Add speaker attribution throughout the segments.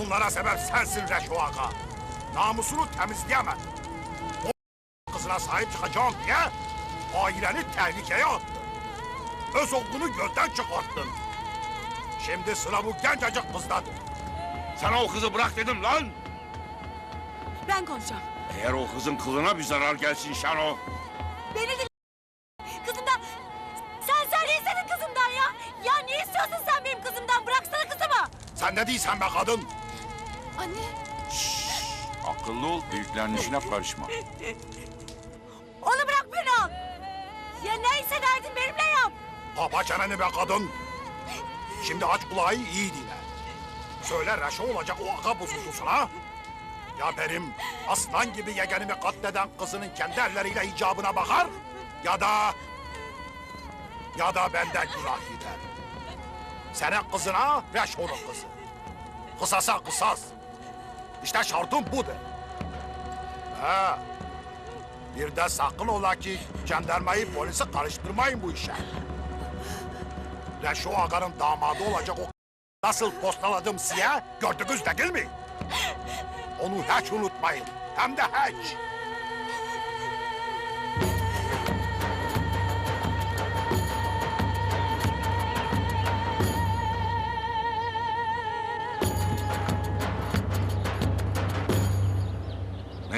Speaker 1: Bunlara sebep sensin Reşo Aga. Namusunu temizleyemem. O kızına sahip çıkacağım diye aileni tehlikeye attın. Öz oğlunu gözden çıkarttın. Şimdi sıra bu gencecik kızdadır.
Speaker 2: Sana o kızı bırak dedim lan.
Speaker 3: Ben konuşacağım.
Speaker 2: Eğer o kızın kılına bir zarar gelsin Şano.
Speaker 3: Beni dinle. Kızımdan... Sen sen istedin kızımdan ya? Ya ne istiyorsun sen benim kızımdan? Bıraksana kızımı.
Speaker 1: Sen ne değilsen be kadın.
Speaker 3: Anne.
Speaker 2: Akıllı ol, büyüklerin işine karışma.
Speaker 3: Onu bırak beni al. Ya neyse derdin benimle yap.
Speaker 1: Kapa çeneni be kadın. Şimdi aç kulağı iyi dinle. Söyle Reşo olacak o aga buzuzlusuna. Ya benim aslan gibi yegenimi katleden kızının kendi elleriyle icabına bakar. Ya da... Ya da benden günah gider. Senin kızına Reşo'nun kızı. Kısasa kısas. İşte şartım budur. Ha. Bir de sakın ola ki jandarmayı polisi karıştırmayın bu işe. Reşo Aga'nın damadı olacak o nasıl postaladım size gördünüz değil mi? Onu hiç unutmayın. Hem de hiç.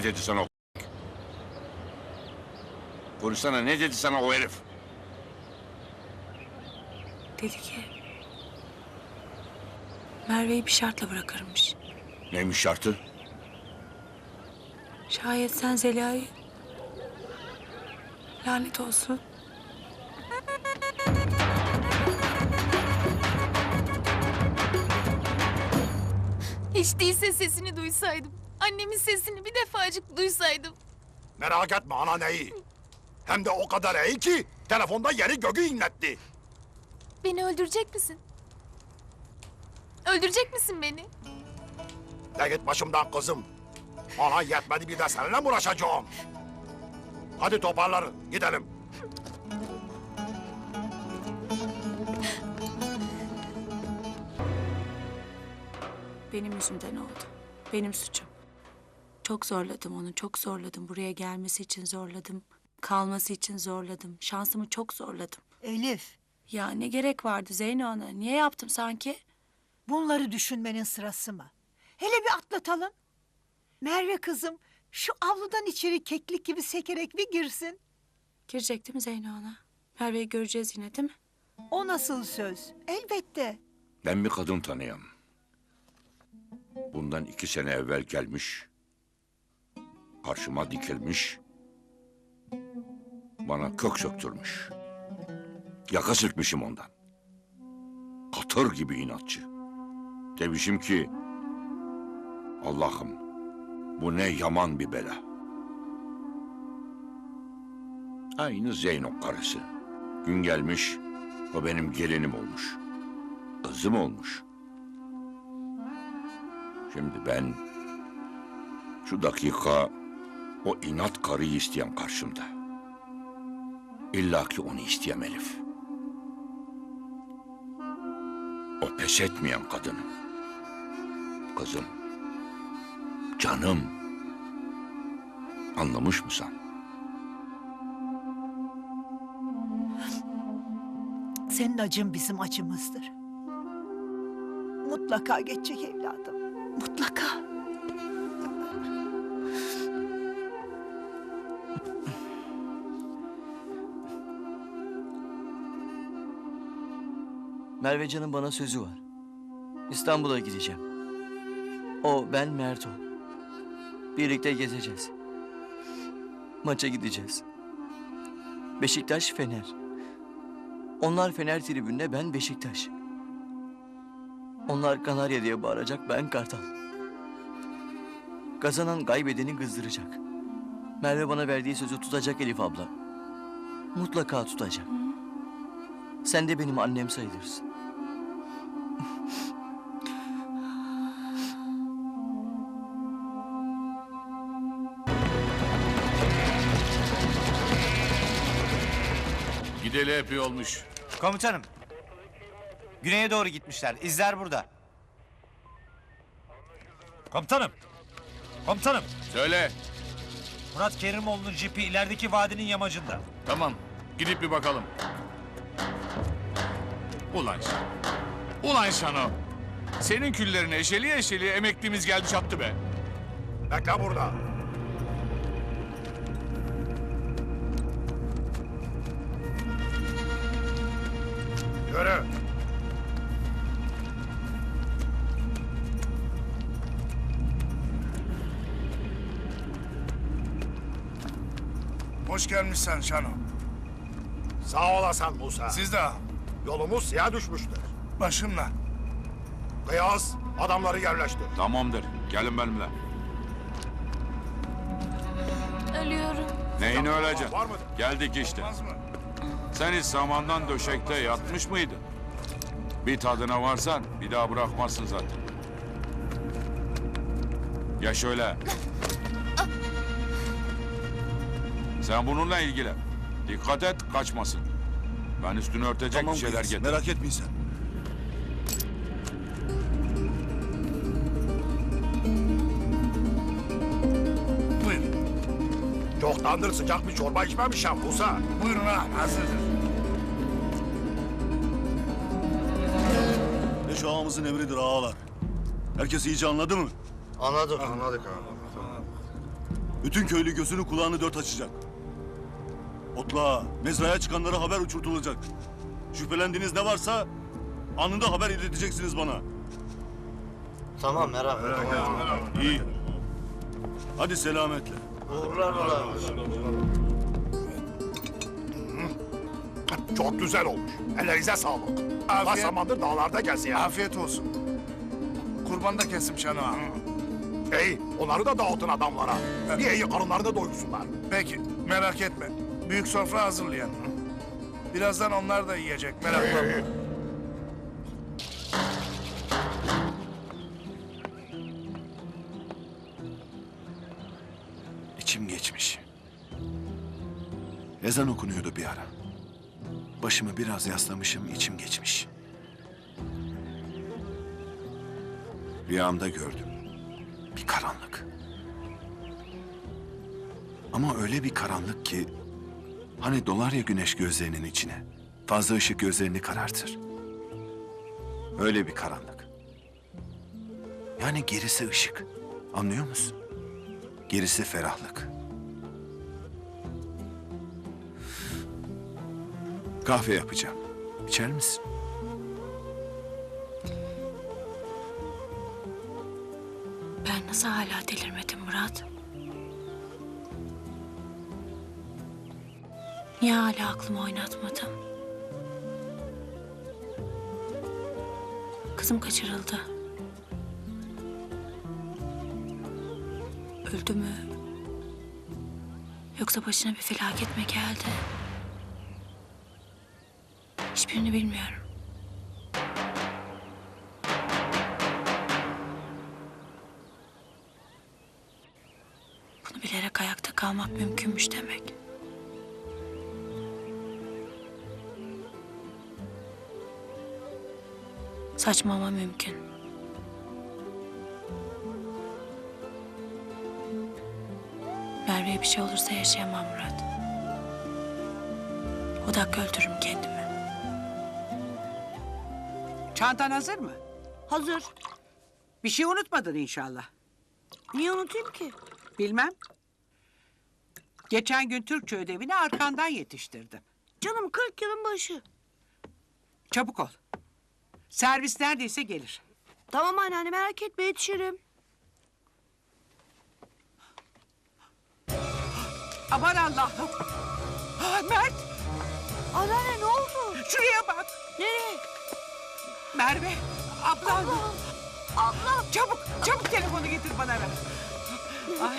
Speaker 2: Ne dedi sana o Konuşsana ne dedi sana o herif?
Speaker 4: Dedi ki... Merve'yi bir şartla bırakırmış.
Speaker 2: Neymiş şartı?
Speaker 4: Şayet sen Zeliha'yı... Lanet olsun.
Speaker 5: Hiç değilse sesini duysaydım. Annemin sesini bir defacık duysaydım.
Speaker 1: Merak etme ana neyi. Hem de o kadar iyi ki telefonda yeri göğü inletti.
Speaker 5: Beni öldürecek misin? Öldürecek misin beni?
Speaker 1: De git başımdan kızım. Ana yetmedi bir de seninle mi uğraşacağım? Hadi toparlarız gidelim.
Speaker 4: Benim yüzümden oldu. Benim suçum. Çok zorladım onu, çok zorladım. Buraya gelmesi için zorladım. Kalması için zorladım. Şansımı çok zorladım.
Speaker 6: Elif,
Speaker 4: Ya ne gerek vardı Zeyno Ana? Niye yaptım sanki?
Speaker 6: bunları düşünmenin sırası mı? Hele bir atlatalım. Merve kızım, şu avludan içeri keklik gibi sekerek bir girsin.
Speaker 4: Girecek değil mi Zeyno Ana? Merve'yi göreceğiz yine değil mi?
Speaker 6: O nasıl söz? Elbette.
Speaker 2: Ben bir kadın tanıyorum. Bundan iki sene evvel gelmiş. Karşıma dikilmiş. Bana kök söktürmüş. Yaka silkmişim ondan. Katır gibi inatçı. Demişim ki... Allah'ım bu ne yaman bir bela. Aynı Zeyno karısı. Gün gelmiş, o benim gelinim olmuş. Kızım olmuş. Şimdi ben şu dakika o inat karıyı isteyen karşımda. İlla ki onu isteyem Elif. O pes etmeyen kadınım. Kızım. Canım. Anlamış mısın?
Speaker 6: Senin acın bizim acımızdır. Mutlaka geçecek evladım. Mutlaka.
Speaker 7: Mervecan'ın bana sözü var. İstanbul'a gideceğim. O, ben, Merto. Birlikte gezeceğiz. Maça gideceğiz. Beşiktaş, Fener. Onlar Fener tribünde, ben Beşiktaş. Onlar Kanarya diye bağıracak, ben Kartal. Kazanan kaybedeni kızdıracak. Merve bana verdiği sözü tutacak Elif abla. Mutlaka tutacak. Sen de benim annem sayılırsın.
Speaker 8: Gideli epey olmuş.
Speaker 9: Komutanım. Güneye doğru gitmişler. İzler burada.
Speaker 8: Komutanım. Komutanım.
Speaker 9: Söyle.
Speaker 8: Murat Kerimoğlu'nun jipi ilerideki vadinin yamacında.
Speaker 9: Tamam. Gidip bir bakalım. Ulan sen. Ulan Şano. Senin küllerini eşeli eşeli emeklimiz geldi çattı be.
Speaker 1: Bekle burada. Yürü.
Speaker 10: Hoş gelmişsin Şano.
Speaker 1: Sağ olasın Musa.
Speaker 10: Siz de
Speaker 1: Yolumuz suya düşmüştür.
Speaker 10: Başımla.
Speaker 1: Kıyas adamları yerleştir.
Speaker 2: Tamamdır. Gelin benimle.
Speaker 5: Ölüyorum.
Speaker 2: Neyini öleceksin?
Speaker 1: Var mıdır?
Speaker 2: Geldik işte.
Speaker 10: Olmaz mı?
Speaker 2: Sen hiç samandan döşekte yatmış mıydın? Bir tadına varsan bir daha bırakmazsın zaten. Ya şöyle. Sen bununla ilgilen. Dikkat et kaçmasın. Ben üstünü örtecek bir şeyler getir.
Speaker 10: Merak etmeyin sen.
Speaker 1: Çoktandır sıcak bir çorba içmemişim Musa.
Speaker 10: Buyurun ha. Hazırdır.
Speaker 11: Beş ağamızın emridir ağalar. Herkes iyice anladı mı?
Speaker 10: Anladık, anladık ha.
Speaker 11: Bütün köylü gözünü kulağını dört açacak. Otla, mezraya çıkanlara haber uçurtulacak. Şüphelendiğiniz ne varsa anında haber ileteceksiniz bana.
Speaker 10: Tamam merak etme.
Speaker 11: İyi. Hadi selametle.
Speaker 10: Uğurlar ola.
Speaker 1: Çok güzel olmuş. Ellerinize sağlık.
Speaker 10: Afiyet.
Speaker 1: Kaç zamandır dağlarda geziyor.
Speaker 10: Afiyet olsun. Kurban da kesim Şano ha.
Speaker 1: İyi, onları da dağıtın adamlara. Bir iyi karınlarını doyursunlar.
Speaker 10: Peki, merak etme. Büyük sofra hazırlayan. Birazdan onlar da yiyecek, merak etme.
Speaker 11: Ezan okunuyordu bir ara. Başımı biraz yaslamışım, içim geçmiş. Rüyamda gördüm. Bir karanlık. Ama öyle bir karanlık ki... Hani dolar ya güneş gözlerinin içine. Fazla ışık gözlerini karartır. Öyle bir karanlık. Yani gerisi ışık. Anlıyor musun? Gerisi ferahlık. Kahve yapacağım. İçer misin?
Speaker 4: Ben nasıl hala delirmedim Murat? Niye hala aklımı oynatmadım? Kızım kaçırıldı. Öldü mü? Yoksa başına bir felaket mi geldi? Hiçbirini bilmiyorum. Bunu bilerek ayakta kalmak mümkünmüş demek. Saçma ama mümkün. Merve'ye bir şey olursa yaşayamam Murat. O dakika öldürürüm kendimi.
Speaker 12: Çantan hazır mı?
Speaker 3: Hazır.
Speaker 12: Bir şey unutmadın inşallah.
Speaker 3: Niye unutayım ki?
Speaker 12: Bilmem. Geçen gün Türkçe ödevini arkandan yetiştirdim.
Speaker 3: Canım 40 yılın başı.
Speaker 12: Çabuk ol. Servis neredeyse gelir.
Speaker 3: Tamam anneanne merak etme yetişirim.
Speaker 12: Aman Allah'ım. Ah, Mert
Speaker 3: Anneanne ne oldu?
Speaker 12: şuraya bak.
Speaker 3: Nereye?
Speaker 12: Merve ablan.
Speaker 3: Ablam.
Speaker 12: Çabuk çabuk telefonu getir bana ver. Ay.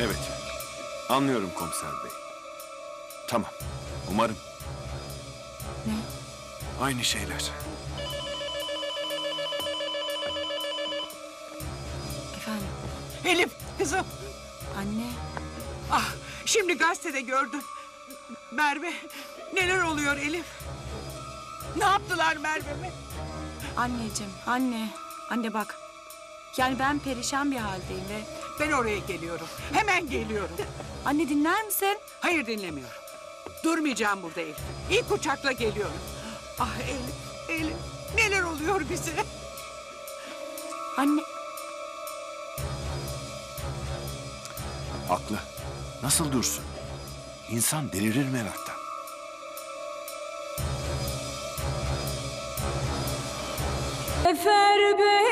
Speaker 11: Evet. Anlıyorum komiser bey. Tamam. Umarım.
Speaker 4: Ne?
Speaker 11: Aynı şeyler.
Speaker 4: Efendim?
Speaker 12: Elif kızım.
Speaker 4: Anne.
Speaker 12: Ah şimdi gazetede gördüm. Merve neler oluyor Elif? Ne yaptılar Merve'me?
Speaker 4: Anneciğim, anne. Anne bak. Yani ben perişan bir haldeyim ve...
Speaker 12: Ben oraya geliyorum. Hemen geliyorum.
Speaker 4: Anne dinler misin?
Speaker 12: Hayır dinlemiyorum. Durmayacağım burada Elif. İlk uçakla geliyorum. Ah Elif, Elif. Neler oluyor bize?
Speaker 4: Anne...
Speaker 11: Haklı. Nasıl dursun? İnsan delirir meraktan.
Speaker 3: Efer beni